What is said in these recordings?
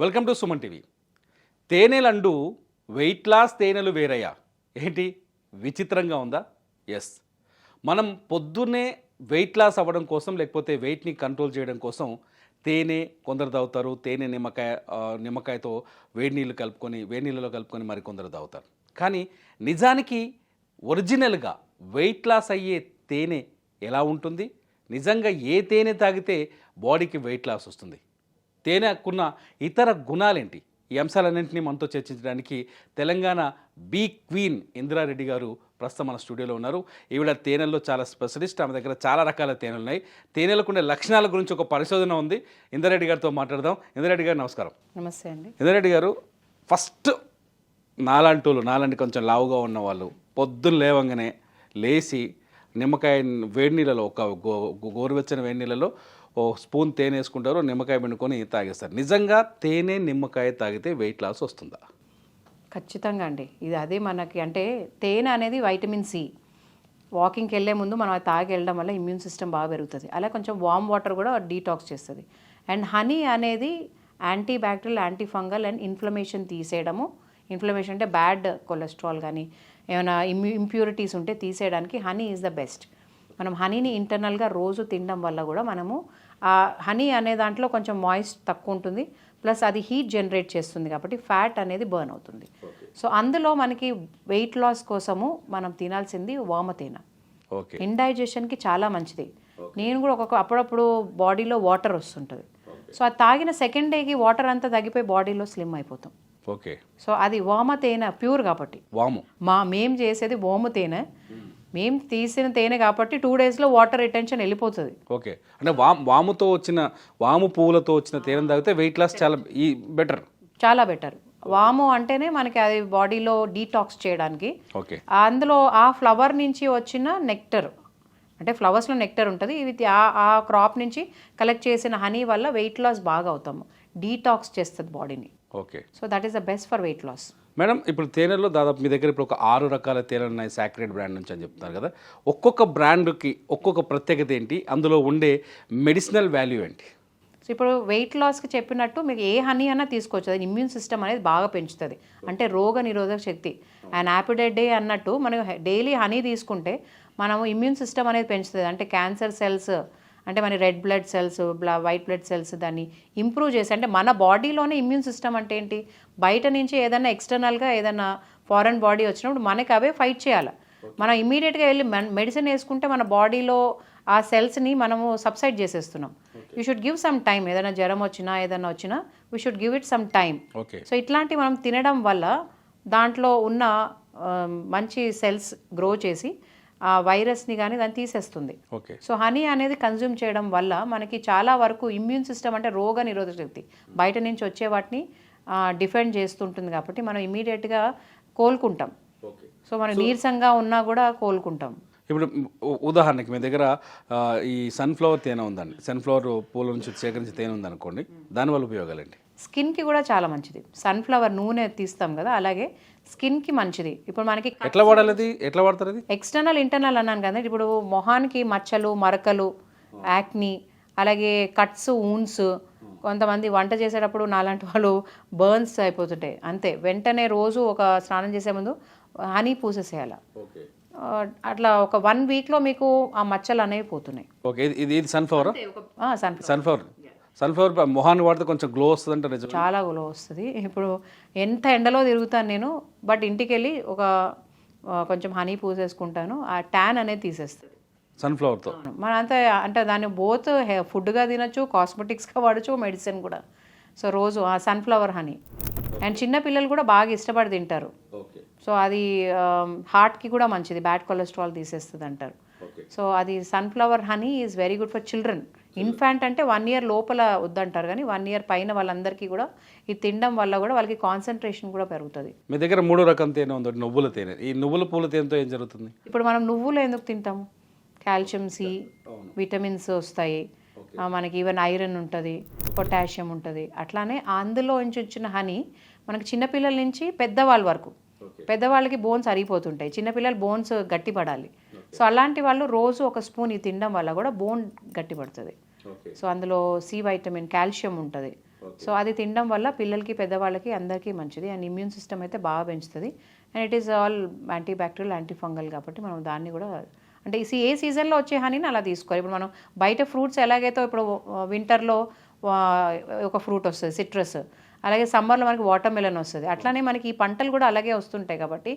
Welcome to Suman TV. తేనెలండు weight loss తేనెలు వేరయ్యా. ఏంటి? విచిత్రంగా ఉందా? ఎస్ మనం పొద్దున్నే వెయిట్ లాస్ అవ్వడం కోసం లేకపోతే వెయిట్ని కంట్రోల్ చేయడం కోసం తేనె కొందరు తాగుతారు. తేనె నిమ్మకాయ నిమ్మకాయతో వేడి నీళ్ళు కలుపుకొని వేడి నీళ్ళలో కలుపుకొని మరి కొందరు తాగుతారు. కానీ నిజానికి ఒరిజినల్గా వెయిట్ లాస్ అయ్యే తేనె ఎలా ఉంటుంది? నిజంగా ఏ తేనె తాగితే బాడీకి వెయిట్ లాస్ వస్తుంది? తేనెకున్న ఇతర గుణాలేంటి? ఈ అంశాలన్నింటినీ మనతో చర్చించడానికి తెలంగాణ బీ క్వీన్ ఇందిరారెడ్డి గారు ప్రస్తుతం మన స్టూడియోలో ఉన్నారు. ఈవిడ తేనెల్లో చాలా స్పెషలిస్ట్ ఆమె దగ్గర చాలా రకాల తేనెలు ఉన్నాయి. తేనెలకు ఉండే లక్షణాల గురించి ఒక పరిశోధన ఉంది. ఇందిరారెడ్డి గారితో మాట్లాడదాం. ఇందిరారెడ్డి గారు నమస్కారం. నమస్తే అండి. ఇందిరారెడ్డి గారు ఫస్ట్ నాలాంటోళ్ళు నాలాంటి కొంచెం లావుగా ఉన్న వాళ్ళు పొద్దున్న లేవంగానే లేచి నిమ్మకాయ వేడి నీళ్ళలో ఒక గో గో- గోరువెచ్చని వేడి నీళ్ళలో ఓ స్పూన్ తేనె వేసుకుంటారు నిమ్మకాయ పిండుకొని తాగేస్తారు. నిజంగా తేనె నిమ్మకాయ తాగితే వెయిట్ లాస్ వస్తుందా? ఖచ్చితంగా అండి. ఇది అదే మనకి అంటే తేనె అనేది వైటమిన్ సి. వాకింగ్కి వెళ్ళే ముందు మనం అది తాగి వెళ్ళడం వల్ల ఇమ్యూన్ సిస్టమ్ బాగా పెరుగుతుంది. అలా కొంచెం వామ్ వాటర్ కూడా డీటాక్స్ చేస్తుంది. అండ్ హనీ అనేది anti bacterial anti fungal and inflammation తీసేయడము. Inflammation అంటే బ్యాడ్ కొలెస్ట్రాల్ కానీ ఏమైనా ఇమ్యూ ఇంప్యూరిటీస్ ఉంటే తీసేయడానికి హనీ ఈజ్ ద బెస్ట్. మనం హనీని ఇంటర్నల్గా రోజు తినడం వల్ల కూడా మనము ఆ హనీ అనే దాంట్లో కొంచెం మాయిస్ట్ తక్కువ ఉంటుంది. ప్లస్ అది హీట్ జనరేట్ చేస్తుంది కాబట్టి ఫ్యాట్ అనేది బర్న్ అవుతుంది. సో అందులో మనకి వెయిట్ లాస్ కోసము మనం తినాల్సింది వామతేన ఓకే ఇండైజెషన్కి చాలా మంచిది. నేను కూడా ఒక్కొక్క అప్పుడప్పుడు బాడీలో వాటర్ వస్తుంటుంది. సో అది తాగిన సెకండ్ డేకి వాటర్ అంతా తగ్గిపోయి బాడీలో స్లిమ్ అయిపోతాం. ఓకే సో అది వామ తేనె ప్యూర్ కాబట్టి. వాము. మా మేం చేసేది ఓము తేనె. మేం తీసిన తేనె కాబట్టి టూ డేస్లో వాటర్ రిటెన్షన్ వెళ్ళిపోతుంది. ఓకే. అంటే వాము వాముతో వచ్చిన వాము పువ్వులతో వచ్చిన తేనె తాగితే వెయిట్ లాస్ చాలా ఈ బెటర్ చాలా బెటర్ వాము అంటేనే మనకి అది బాడీలో డీటాక్స్ చేయడానికి. ఓకే. అందులో ఆ ఫ్లవర్ నుంచి వచ్చిన నెక్టర్ అంటే ఫ్లవర్స్లో నెక్టర్ ఉంటుంది. ఆ- ఆ క్రాప్ నుంచి కలెక్ట్ చేసిన హనీ వల్ల వెయిట్ లాస్ బాగా అవుతాము. డీటాక్స్ చేస్తుంది బాడీని okay. So that is the best for weight loss madam ఇప్పుడు తేనెలో దాదాపు మీ దగ్గర ఇప్పుడు ఒక ఆరు రకాల తేనెలు ఉన్నాయి సాక్రెడ్ బ్రాండ్ నుంచి అని చెప్తున్నారు కదా. ఒక్కొక్క బ్రాండ్కి ఒక్కొక్క ప్రత్యేకత ఏంటి? అందులో ఉండే మెడిసినల్ వాల్యూ ఏంటి? సో ఇప్పుడు వెయిట్ లాస్కి చెప్పినట్టు మీకు ఏ హనీ అన్నా తీసుకోవచ్చు. అది ఇమ్యూన్ సిస్టమ్ అనేది బాగా పెంచుతుంది. అంటే రోగ నిరోధక శక్తి. అండ్ యాపిడెడ్ డే అన్నట్టు మనం డైలీ హనీ తీసుకుంటే మనము ఇమ్యూన్ సిస్టమ్ అనేది పెంచుతుంది. అంటే క్యాన్సర్ సెల్స్ అంటే మన రెడ్ బ్లడ్ సెల్స్ బ్లా వైట్ బ్లడ్ సెల్స్ దాన్ని ఇంప్రూవ్ చేసి అంటే మన బాడీలోనే ఇమ్యూన్ సిస్టమ్ అంటే ఏంటి? బయట నుంచి ఏదైనా ఎక్స్టర్నల్గా ఏదైనా ఫారెన్ బాడీ వచ్చినప్పుడు మనకి అవే ఫైట్ చేయాలి. మనం ఇమీడియట్గా వెళ్ళి మెడిసిన్ వేసుకుంటే మన బాడీలో ఆ సెల్స్ని మనము సబ్సైడ్ చేసేస్తున్నాం. You should give some time ఏదైనా జ్వరం వచ్చినా ఏదైనా వచ్చినా we should give it some time okay. So ఇట్లాంటి మనం తినడం వల్ల దాంట్లో ఉన్న మంచి సెల్స్ గ్రో చేసి ఆ వైరస్ని కానీ దాన్ని తీసేస్తుంది. ఓకే. సో హనీ అనేది కన్జ్యూమ్ చేయడం వల్ల మనకి చాలా వరకు ఇమ్యూన్ సిస్టమ్ అంటే రోగ నిరోధక శక్తి బయట నుంచి వచ్చే వాటిని డిఫెండ్ చేస్తుంటుంది కాబట్టి మనం ఇమీడియట్గా కోలుకుంటాం. సో మనం నీరసంగా ఉన్నా కూడా కోలుకుంటాం. ఇప్పుడు ఉదాహరణకి మీ దగ్గర ఈ సన్ఫ్లవర్ తేనె ఉందండి. సన్ఫ్లవర్ పూల నుంచి సేకరించి తేనె ఉందనుకోండి దానివల్ల ఉపయోగాలండి స్కిన్కి కూడా చాలా మంచిది. సన్ఫ్లవర్ నూనె తీస్తాం కదా అలాగే స్కిన్కి మంచిది. ఇప్పుడు మనకి ఎట్లా వాడాలి ఎట్లా వాడతారు అది? ఎక్స్టర్నల్ ఇంటర్నల్ అన్నాను కదా ఇప్పుడు మొహానికి మచ్చలు మరకలు యాక్ని అలాగే కట్స్ ఊన్స్ కొంతమంది వంట చేసేటప్పుడు నాలాంటి వాళ్ళు బర్న్స్ అయిపోతుంటాయి. అంతే. వెంటనే రోజు ఒక స్నానం చేసే ముందు హనీ పూసేసేయాలి. అట్లా ఒక వన్ వీక్లో మీకు ఆ మచ్చలు అనేవి పోతున్నాయి. ఓకే. ఇది సన్ఫ్లవరా. సన్ఫ్లవర్. సన్ఫ్లవర్ మొహాన్ని వాడితే కొంచెం గ్లో వస్తుంది అంటే నిజం చాలా గ్లో వస్తుంది. ఇప్పుడు ఎంత ఎండలో తిరుగుతాను నేను బట్ ఇంటికి వెళ్ళి ఒక కొంచెం హనీ పూసేసుకుంటాను ఆ ట్యాన్ అనేది తీసేస్తుంది సన్ఫ్లవర్తో మన అంతా అంటే దాన్ని బోత్ ఫుడ్గా తినొచ్చు కాస్మెటిక్స్గా వాడచ్చు మెడిసిన్ కూడా. సో రోజు ఆ సన్ఫ్లవర్ హనీ అండ్ చిన్న పిల్లలు కూడా బాగా ఇష్టపడి తింటారు. సో అది హార్ట్కి కూడా మంచిది. బ్యాడ్ కొలెస్ట్రాల్ తీసేస్తుంది అంటారు సో అది sunflower honey is very good for children infant అంటే వన్ ఇయర్ లోపల వద్దంటారు కానీ వన్ ఇయర్ పైన వాళ్ళందరికీ కూడా ఇది తినడం వల్ల కూడా వాళ్ళకి కాన్సన్ట్రేషన్ కూడా పెరుగుతుంది. మీ దగ్గర మూడో రకం తేనె ఉంది నువ్వుల తేనె. ఈ నువ్వుల పూల తేనెతో ఏం జరుగుతుంది? ఇప్పుడు మనం నువ్వులు ఎందుకు తింటాము కాల్షియం సి విటమిన్స్ వస్తాయి. మనకి ఈవెన్ ఐరన్ ఉంటుంది పొటాషియం ఉంటుంది. అట్లానే అందులో నుంచి వచ్చిన హనీ మనకి చిన్నపిల్లల నుంచి పెద్దవాళ్ళ వరకు. పెద్దవాళ్ళకి బోన్స్ అరిగిపోతుంటాయి. చిన్నపిల్లలు బోన్స్ గట్టిపడాలి. సో అలాంటి వాళ్ళు రోజు ఒక స్పూన్ ఇది తినడం వల్ల కూడా బోన్ గట్టిపడుతుంది. సో అందులో సి వైటమిన్ కాల్షియం ఉంటుంది. సో అది తినడం వల్ల పిల్లలకి పెద్దవాళ్ళకి అందరికీ మంచిది. అండ్ ఇమ్యూన్ సిస్టమ్ అయితే బాగా పెంచుతుంది. And it is all anti bacterial anti fungal కాబట్టి మనం దాన్ని కూడా అంటే ఈ ఏ సీజన్లో వచ్చే హనీని అలా తీసుకోవాలి. ఇప్పుడు మనం బయట ఫ్రూట్స్ ఎలాగైతే ఇప్పుడు వింటర్లో ఒక ఫ్రూట్ వస్తుంది సిట్రస్. అలాగే సమ్మర్లో మనకి వాటర్ మెలన్ వస్తుంది. అట్లానే మనకి ఈ పంటలు కూడా అలాగే వస్తుంటాయి కాబట్టి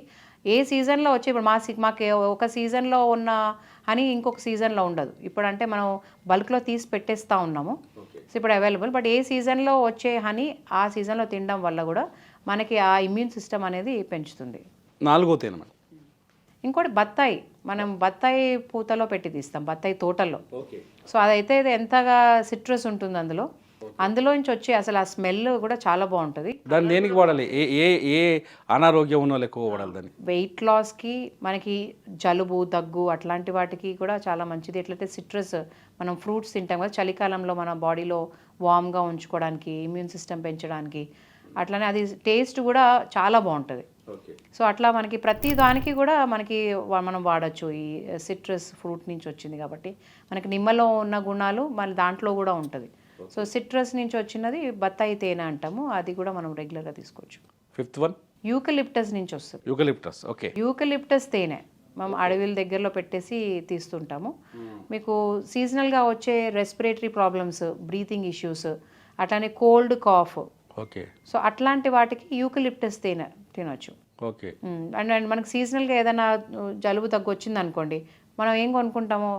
ఏ సీజన్లో వచ్చి ఇప్పుడు మా మాకు ఒక సీజన్లో ఉన్న హనీ ఇంకొక సీజన్లో ఉండదు. ఇప్పుడు అంటే మనం బల్క్లో తీసి పెట్టేస్తూ ఉన్నాము. సో ఇప్పుడు అవైలబుల్. బట్ ఏ సీజన్లో వచ్చే హనీ ఆ సీజన్లో తినడం వల్ల కూడా మనకి ఆ ఇమ్యూన్ సిస్టమ్ అనేది పెంచుతుంది. నాలుగో తేనె మేడం. ఇంకోటి బత్తాయి. మనం బత్తాయి పూతలో పెట్టి తీస్తాం బత్తాయి తోటల్లో సో అదైతే ఇది ఎంతగా సిట్రస్ ఉంటుంది అందులో? అందులో నుంచి వచ్చే అసలు ఆ స్మెల్ కూడా చాలా బాగుంటుంది. దాన్ని దేనికి వాడాలి? ఏ ఏ ఏ అనారోగ్యం ఉన్న ఎక్కువ వాడాలి దాన్ని? వెయిట్ లాస్కి మనకి జలుబు దగ్గు అట్లాంటి వాటికి కూడా చాలా మంచిది. ఎట్లయితే సిట్రస్ మనం ఫ్రూట్స్ తింటాం కదా చలికాలంలో మన బాడీలో వామ్గా ఉంచుకోవడానికి ఇమ్యూన్ సిస్టమ్ పెంచడానికి అట్లానే అది టేస్ట్ కూడా చాలా బాగుంటుంది. సో అట్లా మనకి ప్రతి దానికి కూడా మనకి మనం వాడచ్చు. ఈ సిట్రస్ ఫ్రూట్ నుంచి వచ్చింది కాబట్టి. మనకి నిమ్మలో ఉన్న గుణాలు మళ్ళీ దాంట్లో కూడా ఉంటుంది. సో సిట్రస్ నుంచి వచ్చినది బత్తాయి తేనె అంటాము. అది కూడా మనం రెగ్యులర్గా తీసుకోవచ్చు. ఫిఫ్త్ వన్ యూకలిప్టస్ నుంచి వస్తుంది. Eucalyptus okay. యూకలిప్టస్ తేనె మనం అడవిల దగ్గరలో పెట్టేసి తీస్తుంటాము. మీకు సీజనల్గా వచ్చే రెస్పిరేటరీ ప్రాబ్లమ్స్ బ్రీతింగ్ ఇష్యూస్ అట్లానే కోల్డ్ కాఫ్. ఓకే. సో అట్లాంటి వాటికి యూకలిప్టస్ తేనె తినొచ్చు. ఓకే. అండ్ అండ్ మనకి సీజనల్గా ఏదైనా జలుబు తగ్గు వచ్చింది అనుకోండి మనం ఏం కొనుక్కుంటాము?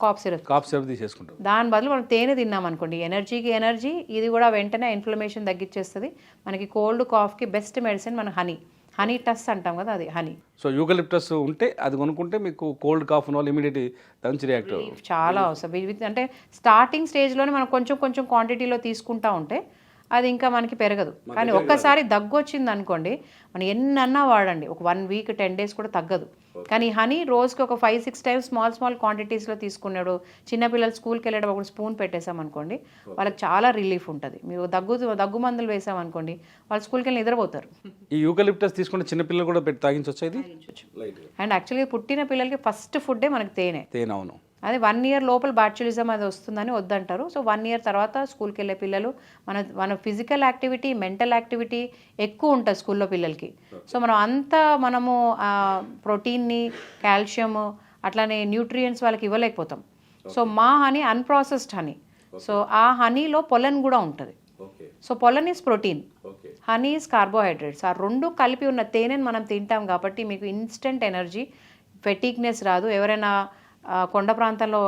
Cough syrup. కాప్ సిరప్ తీసేసుకుంటాం. దాని బదులు మనం తేనె తిన్నాం అనుకోండి ఎనర్జీకి ఎనర్జీ ఇది కూడా వెంటనే ఇన్ఫ్లమేషన్ తగ్గించేస్తుంది మనకి కోల్డ్ కాఫ్కి బెస్ట్ మెడిసిన్ మన హనీ. హనీ టస్ అంటాం కదా అది హనీ. సో యూకలిప్టస్ ఉంటే అది కొనుక్కుంటే మీకు కోల్డ్ కాఫ్ ఉన్న వాళ్ళు ఇమీడియట్ దాని నుంచి రియాక్ట్ చాలా అవసరం. అంటే స్టార్టింగ్ స్టేజ్లోనే మనం కొంచెం కొంచెం క్వాంటిటీలో తీసుకుంటా ఉంటే అది ఇంకా మనకి పెరగదు. కానీ ఒక్కసారి దగ్గు వచ్చింది అనుకోండి మనం ఎన్నన్నా వాడండి ఒక వన్ వీక్ టెన్ డేస్ కూడా తగ్గదు. కానీ హనీ రోజుకి ఒక five six times small small క్వాంటిటీస్లో తీసుకున్నాడు. చిన్నపిల్లలు స్కూల్కి వెళ్ళేటప్పుడు ఒక స్పూన్ పెట్టేసాం అనుకోండి వాళ్ళకి చాలా రిలీఫ్ ఉంటుంది. మీరు దగ్గు దగ్గు మందులు వేసాం అనుకోండి వాళ్ళు స్కూల్కి వెళ్ళి నిద్రపోతారు. ఈ యూకలిప్టస్ తీసుకుంటే చిన్నపిల్లలు కూడా పెట్టి తాగించవచ్చా ఇది? అండ్ యాక్చువల్గా పుట్టిన పిల్లలకి ఫస్ట్ ఫుడ్డే మనకి తేనె. తేనె అవును. అదే వన్ ఇయర్ లోపల బాచులిజం అది వస్తుందని వద్దంటారు. సో వన్ ఇయర్ తర్వాత స్కూల్కి వెళ్ళే పిల్లలు మన మన ఫిజికల్ యాక్టివిటీ మెంటల్ యాక్టివిటీ ఎక్కువ ఉంటుంది స్కూల్లో పిల్లలకి. సో మనం అంతా మనము ప్రోటీన్ని కాల్షియము అట్లానే న్యూట్రియంట్స్ వాళ్ళకి ఇవ్వలేకపోతాం. సో మా హనీ అన్ప్రాసెస్డ్ హనీ సో ఆ హనీలో పొలన్ కూడా ఉంటుంది. So pollen is protein honey is carbohydrates ఆ రెండు కలిపి ఉన్న తేనెని మనం తింటాం కాబట్టి మీకు ఇన్స్టెంట్ ఎనర్జీ ఫెటిక్నెస్ రాదు. ఎవరైనా కొండ ప్రాంతంలో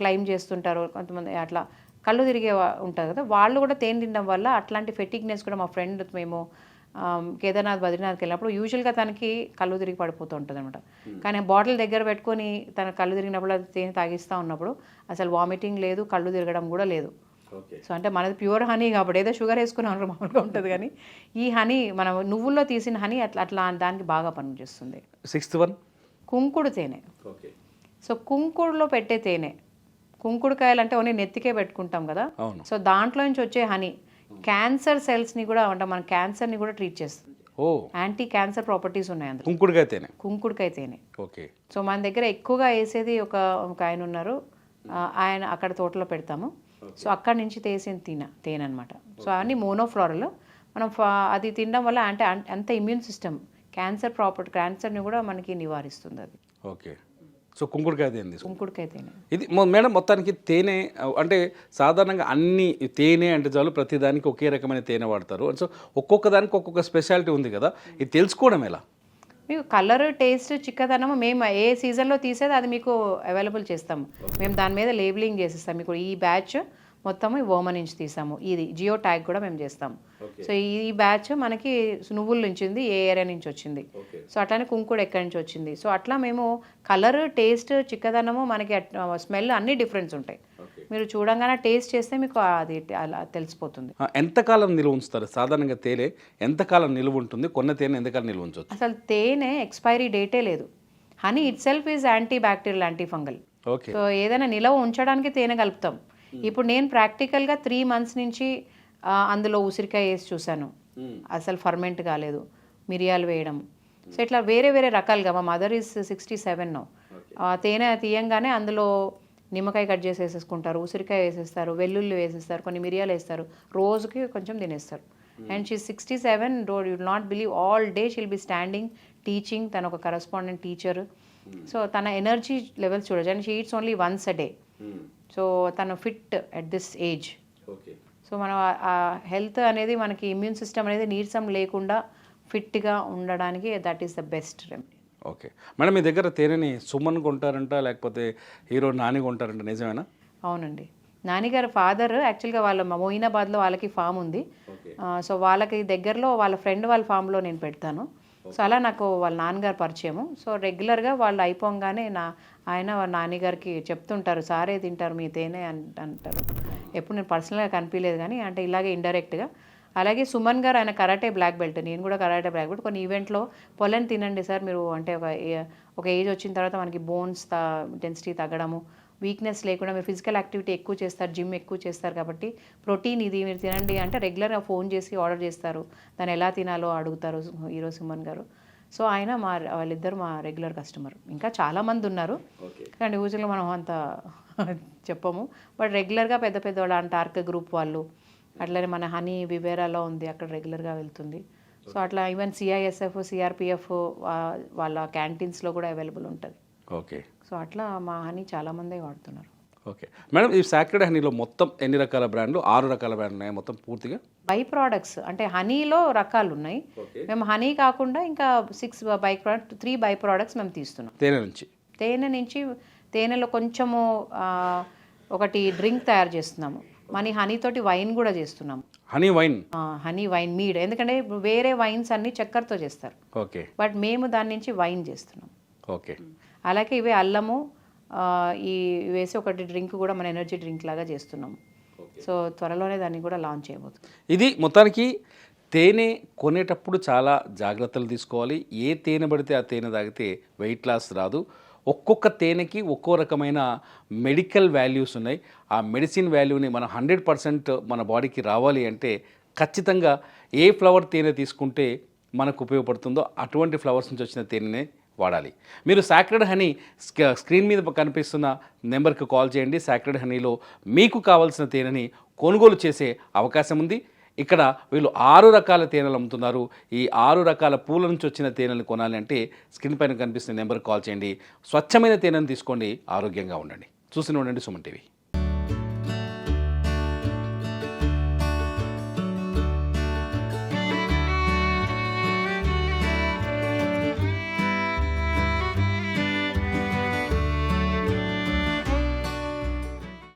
క్లైమ్ చేస్తుంటారు కొంతమంది అట్లా కళ్ళు తిరిగే ఉంటారు కదా. వాళ్ళు కూడా తేనె తినడం వల్ల అట్లాంటి ఫెటిక్నెస్ కూడా మా ఫ్రెండ్ మేము కేదార్నాథ్ బద్రీనాథ్కి వెళ్ళినప్పుడు యూజువల్గా తనకి కళ్ళు తిరిగి పడిపోతూ ఉంటుంది అనమాట కానీ బాటిల్ దగ్గర పెట్టుకొని తన కళ్ళు తిరిగినప్పుడు అది తేనె తాగిస్తూ ఉన్నప్పుడు అసలు వామిటింగ్ లేదు కళ్ళు తిరగడం కూడా లేదు. సో అంటే మనది ప్యూర్ హనీ కాబట్టి ఏదో షుగర్ వేసుకున్నాం మామూలుగా ఉంటుంది కానీ ఈ హనీ మనం నువ్వుల్లో తీసిన హనీ అట్లా అట్లా దానికి బాగా పనిచేస్తుంది. సిక్స్త్ వన్ కుంకుడు తేనె. ఓకే సో కుంకుడులో పెట్టే తేనె. కుంకుడుకాయలు అంటే ఓన్లీ నెత్తికే పెట్టుకుంటాం కదా. సో దాంట్లో నుంచి వచ్చే హనీ క్యాన్సర్ సెల్స్ని కూడా అంటే మన క్యాన్సర్ని కూడా ట్రీట్ చేస్తుంది. యాంటీ క్యాన్సర్ ప్రాపర్టీస్ ఉన్నాయి అందులో. కుంకుడుగా తేనె. కుంకుడుకాయ తేనె. ఓకే. సో మన దగ్గర ఎక్కువగా వేసేది ఒక ఒక ఆయన ఉన్నారు. ఆయన అక్కడ తోటలో పెడతాము. సో అక్కడి నుంచి తీసిన తిన తేనె అనమాట సో అన్ని మోనోఫ్లోరల్ మనం అది తినడం వల్ల అంటే అంత ఇమ్యూన్ సిస్టమ్ క్యాన్సర్ ప్రాపర్టీ క్యాన్సర్ని కూడా మనకి నివారిస్తుంది అది. ఓకే. సో కుంకుడుకాయ తేనె కుంకుడుకాయ తేనె. ఇది మేడం మొత్తానికి తేనె అంటే సాధారణంగా అన్ని తేనె అంటే చాలు ప్రతిదానికి ఒకే రకమైన తేనె వాడతారు. సో ఒక్కొక్క దానికి ఒక్కొక్క స్పెషాలిటీ ఉంది కదా. ఇది తెలుసుకోవడం ఎలా? మీకు కలర్ టేస్ట్ చిక్కదనము మేము ఏ సీజన్లో తీసేది అది మీకు అవైలబుల్ చేస్తాము. మేము దాని మీద లేబులింగ్ చేసిస్తాం. మీకు ఈ బ్యాచ్ మొత్తము ఈ ఓమ నుంచి తీసాము. ఇది జియో ట్యాగ్ కూడా మేము చేస్తాము. సో ఈ బ్యాచ్ మనకి నువ్వుల నుంచి ఉంది ఏ ఏరియా నుంచి వచ్చింది. సో అట్లానే కుంకుడు ఎక్కడి నుంచి వచ్చింది. సో అట్లా మేము కలర్ టేస్ట్ చిక్కదనము మనకి స్మెల్ అన్ని డిఫరెన్స్ ఉంటాయి. మీరు చూడంగానే టేస్ట్ చేస్తే మీకు అది అలా తెలిసిపోతుంది. ఎంతకాలం నిలువ ఉంచుతారు? సాధారణంగా తేనె ఎంతకాలం నిలువ ఉంటుంది? కొన్న తేనె ఎంతకాలం నిలువ ఉంచవచ్చు అసలు తేనె ఎక్స్పైరీ డేటే లేదు. Honey itself is anti bacterial anti fungal. Okay. So ఏదైనా నిలవ ఉంచడానికి తేనె కలుపుతాం. ఇప్పుడు నేను ప్రాక్టికల్గా త్రీ మంత్స్ నుంచి అందులో ఉసిరికాయ వేసి చూశాను. అసలు ఫర్మెంట్ కాలేదు. మిరియాలు వేయడం. సో ఇట్లా వేరే వేరే రకాలుగా మా మదర్ ఇస్ సిక్స్టీ సెవెన్. తేనె తీయంగానే అందులో నిమ్మకాయ కట్ చేసి వేసేసుకుంటారు ఉసిరికాయ వేసేస్తారు వెల్లుల్లి వేసేస్తారు కొన్ని మిరియాలు వేస్తారు. రోజుకి కొంచెం తినేస్తారు. And she sixty seven do you not believe all day she'll be standing teaching తన ఒక కరస్పాండెంట్ టీచర్. సో తన ఎనర్జీ లెవెల్స్ చూడొచ్చు. And she eats only once a day. So తను fit at this age okay so మనం ఆ- health అనేది మనకి immune system అనేది నీరసం లేకుండా ఫిట్గా ఉండడానికి that is the best remedy okay madam మీ దగ్గర తేనెని సుమన్ కొంటారంట లేకపోతే హీరో నాని కొంటారంట నిజమేనా? అవునండి. నాన్నగారు ఫాదర్ యాక్చువల్గా వాళ్ళ మోయినాబాద్లో వాళ్ళకి ఫామ్ ఉంది. సో వాళ్ళకి దగ్గరలో వాళ్ళ ఫ్రెండ్ వాళ్ళ ఫామ్లో నేను పెడతాను. సో అలా నాకు వాళ్ళ నాన్నగారు పరిచయము. సో రెగ్యులర్గా వాళ్ళు అయిపోగానే నా ఆయన వాళ్ళ నాన్నగారికి చెప్తుంటారు సారే తింటారు మీ తేనె అంటారు. ఎప్పుడు నేను పర్సనల్గా కనిపించలేదు కానీ అంటే ఇలాగే ఇండైరెక్ట్గా అలాగే సుమన్ గారు ఆయన కరాటే బ్లాక్ బెల్ట్ నేను కూడా కరాటే బ్లాక్ బెల్ట్. కొన్ని ఈవెంట్లో పొలం తినండి సార్ మీరు అంటే ఒక ఒక ఏజ్ వచ్చిన తర్వాత మనకి బోన్స్ డెన్సిటీ తగ్గడము వీక్నెస్ లేకుండా మీరు ఫిజికల్ యాక్టివిటీ ఎక్కువ చేస్తారు జిమ్ ఎక్కువ చేస్తారు కాబట్టి ప్రోటీన్ ఇది మీరు తినండి అంటే రెగ్యులర్గా ఫోన్ చేసి ఆర్డర్ చేస్తారు. దాన్ని ఎలా తినాలో అడుగుతారు హీరో సుమన్ గారు. సో ఆయన మా వాళ్ళిద్దరు మా రెగ్యులర్ కస్టమర్. ఇంకా చాలామంది ఉన్నారు. కానీ యూజువల్గా మనం అంత చెప్పము. బట్ రెగ్యులర్గా పెద్ద పెద్ద వాళ్ళు అంటే ఆర్క గ్రూప్ వాళ్ళు అట్లనే మన హనీ వివేరాలో ఉంది అక్కడ రెగ్యులర్గా వెళ్తుంది. సో అట్లా ఈవెన్ సిఐఎస్ఎఫ్ సిఆర్పిఎఫ్ వాళ్ళ క్యాంటీన్స్లో కూడా అవైలబుల్ ఉంటుంది. ఓకే. సో అట్లా మా హనీ చాలామందే వాడుతున్నారు. ఓకే. మేడం ఈ సాక్రెడ్ హనీలో మొత్తం ఎన్ని రకాల బ్రాండ్లు? ఆరు రకాల బ్రాండ్లు ఉన్నాయి మొత్తం పూర్తిగా? బై ప్రోడక్ట్స్ అంటే హనీలో రకాలు ఉన్నాయి మేము హనీ కాకుండా ఇంకా six by product three by products మేము తీస్తున్నాం. తేనె నుంచి? తేనె నుంచి తేనెలో కొంచెము ఒకటి డ్రింక్ తయారు చేస్తున్నాము. మన హనీ తోటి వైన్ కూడా చేస్తున్నాము honey wine? Honey wine mead. ఎందుకంటే వేరే వైన్స్ అన్ని చక్కెరతో చేస్తారు. ఓకే. బట్ మేము దాని నుంచి వైన్ చేస్తున్నాం. ఓకే. అలాగే ఇవే అల్లము ఈ వేసి ఒకటి డ్రింక్ కూడా మన ఎనర్జీ డ్రింక్ లాగా చేస్తున్నాము సో త్వరలోనే దాన్ని కూడా లాంచ్ చేయబోతున్నాం ఇది మొత్తానికి తేనె కొనేటప్పుడు చాలా జాగ్రత్తలు తీసుకోవాలి. ఏ తేనె పడితే ఆ తేనె తాగితే వెయిట్ లాస్ రాదు. ఒక్కొక్క తేనెకి ఒక్కో రకమైన మెడికల్ వాల్యూస్ ఉన్నాయి. ఆ మెడిసిన్ వాల్యూని మనం హండ్రెడ్ పర్సెంట్ మన బాడీకి రావాలి అంటే ఖచ్చితంగా ఏ ఫ్లవర్ తేనె తీసుకుంటే మనకు ఉపయోగపడుతుందో అటువంటి ఫ్లవర్స్ నుంచి వచ్చిన తేనెనే వాడాలి. మీరు సాక్రెడ్ హనీ స్క- స్క్రీన్ మీద కనిపిస్తున్న నెంబర్కి కాల్ చేయండి. సాక్రెడ్ హనీలో మీకు కావాల్సిన తేనెని కొనుగోలు చేసే అవకాశం ఉంది. ఇక్కడ వీళ్ళు ఆరు రకాల తేనెలు అమ్ముతున్నారు. ఈ ఆరు రకాల పూల నుంచి వచ్చిన తేనెలు కొనాలి అంటే స్క్రీన్ పైన కనిపిస్తున్న నెంబర్కి కాల్ చేయండి. స్వచ్ఛమైన తేనెను తీసుకోండి. ఆరోగ్యంగా ఉండండి. చూసిన ఉండండి సుమన్ టీవీ.